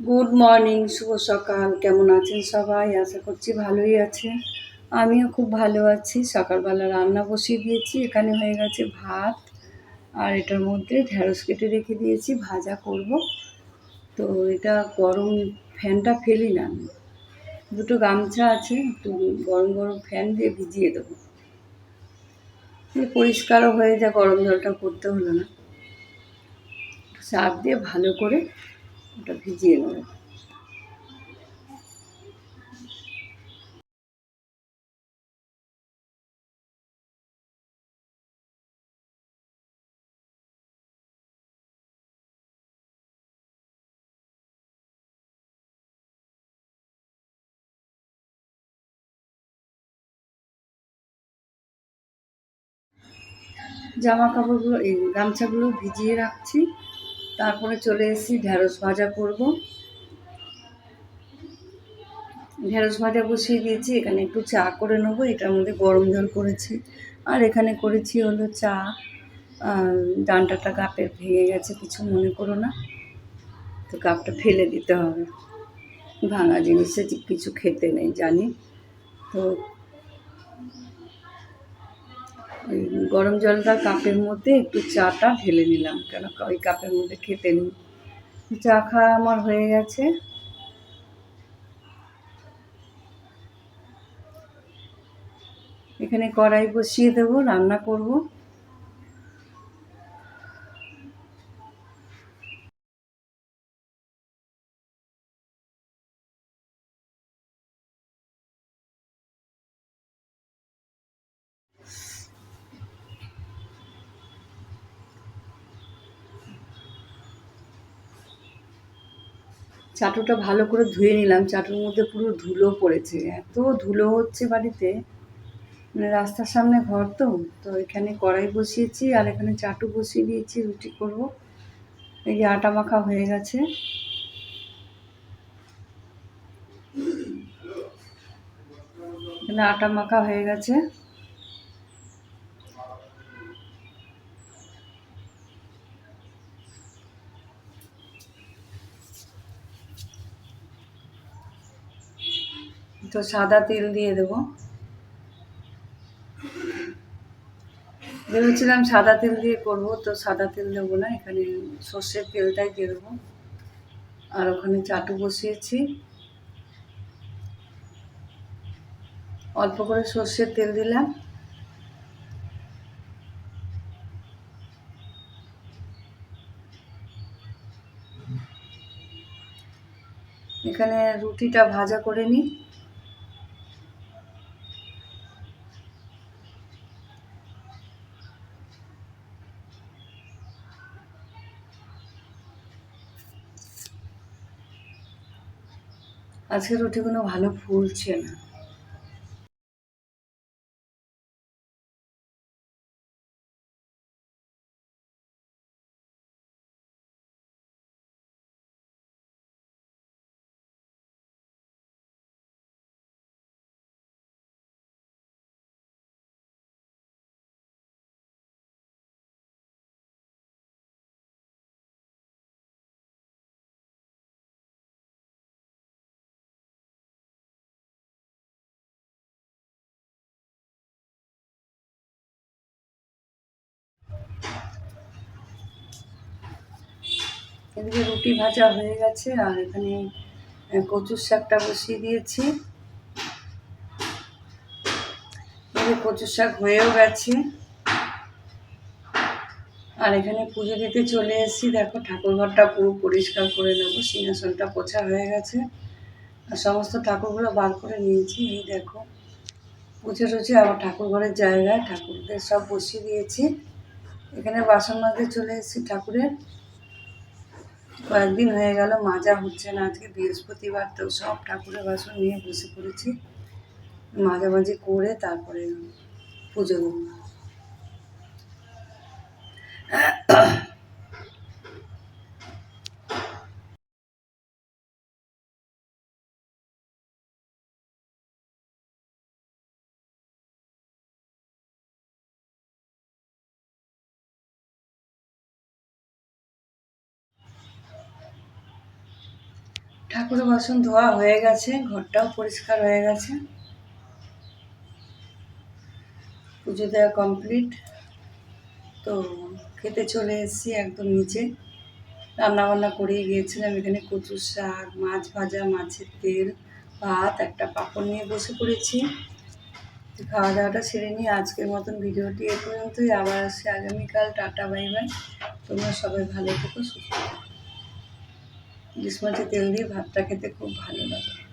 Good morning শুভ সকাল। কেমন আছেন সবাই? আশা করছি ভালোই আছে। আমিও খুব ভালো আছি। সকালবেলা রান্না বসিয়ে দিয়েছি। এখানে হয়ে গেছে ভাত। আর এটার মধ্যে ঢ্যাঁড়স কেটে রেখে দিয়েছি। ভাজা করব। তো এটা গরম ফ্যানটা ফেলি না আমি। দুটো গামছা আছে, একটু গরম গরম ফ্যান দিয়ে ভিজিয়ে দেবো। পরিষ্কারও হয়ে যায়, গরম জলটা করতে হলো না। সার দিয়ে ভালো করে ওটা ভিজিয়ে নেব। জামা কাপড়গুলো এই গামছাগুলো ভিজিয়ে রাখছি। তারপরে চলে এসেছি ঢ্যাঁড়স ভাজা করব। ঢ্যাঁড়স ভাজা বসিয়ে দিয়েছি, এখানে একটু চা করে নেব, এটার মধ্যে গরম জল করেছি। আর এখানে করেছি হলো চা ডান্টাটা কাপের ভেঙে গেছে, কিছু মনে করো না। তো কাপটা ফেলে দিতে হবে। ভাঙা জিনিসে কিছু খেতে নেই, জানি। তো গরম জলটা কাপের মধ্যে একটু চাটা ঢেলে নিলাম কেন ওই কাপের মধ্যে খেতে নিই। চা খাওয়া আমার হয়ে গেছে। এখানে কড়াই বসিয়ে দেবো, রান্না করব। চাটুটা ভালো করে ধুয়ে নিলাম। চাটুর মধ্যে পুরো ধুলো পড়েছে। এত ধুলো হচ্ছে বাড়িতে। মানে রাস্তার সামনে ঘর তো তো এখানে কড়াই বসিয়েছি আর এখানে চাটু বসিয়ে দিয়েছি, রুটি করব। এই যে আটা মাখা হয়ে গেছে। এখানে আটা মাখা হয়ে গেছে। তো সাদা তেল দিয়ে দেবো। ভেবেছিলাম সাদা তেল দিয়ে করব, তো সাদা তেল দেবো না, এখানে সর্ষের তেলটাই দিয়ে দেবো। আর ওখানে চাটু বসিয়েছি। অল্প করে সর্ষের তেল দিলাম। এখানে রুটিটা ভাজা করে নিই। আজকে রুটিগুলো ভালো ফুলছে না। এদিকে রুটি ভাজা হয়ে গেছে, আর এখানে কচুর শাকটা বসিয়ে দিয়েছি। এদিকে কচুর শাক হয়েও গেছে। আর এখানে পুজো দিতে চলে এসেছি। দেখো, ঠাকুরঘরটা পুরো পরিষ্কার করে নেব, সিংহাসনটা পোছা হয়ে গেছে। আর সমস্ত ঠাকুরগুলো বার করে নিয়েছি, এই দেখো। পুজো টুচে আবার ঠাকুরঘরের জায়গায়, ঠাকুরদের সব বসিয়ে দিয়েছি। এখানে বাসন মাজতে চলে এসেছি ঠাকুরের। কয়েকদিন হয়ে গেল, মাজা হচ্ছে না আজকে, বৃহস্পতিবার তো সব ঠাকুরের বাসন নিয়ে বসে পড়েছি। মাঝামাঝি করে তারপরে পুজো দেবো। ঠাকুরের বাসন ধোয়া হয়ে গেছে, ঘরটাও পরিষ্কার হয়ে গেছে। পুজো দেওয়া কমপ্লিট তো খেতে চলে এসেছি একদম নিচে। রান্না বান্না করেই গিয়েছিলাম, এখানে কচুর শাক, মাছ ভাজা, মাছের তেল, ভাত, একটা পাঁপড় নিয়ে বসে পড়েছি। খাওয়া দাওয়াটা সেরে নিয়ে আজকের মতন ভিডিওটি এ পর্যন্তই। আবার আসছে আগামীকাল। Tata, bye bye. তোমরা সবাই ভালো থেকো, সুস্থ ইলিশ মাছের তেল দিয়ে ভাতটা খেতে খুব ভালো লাগে।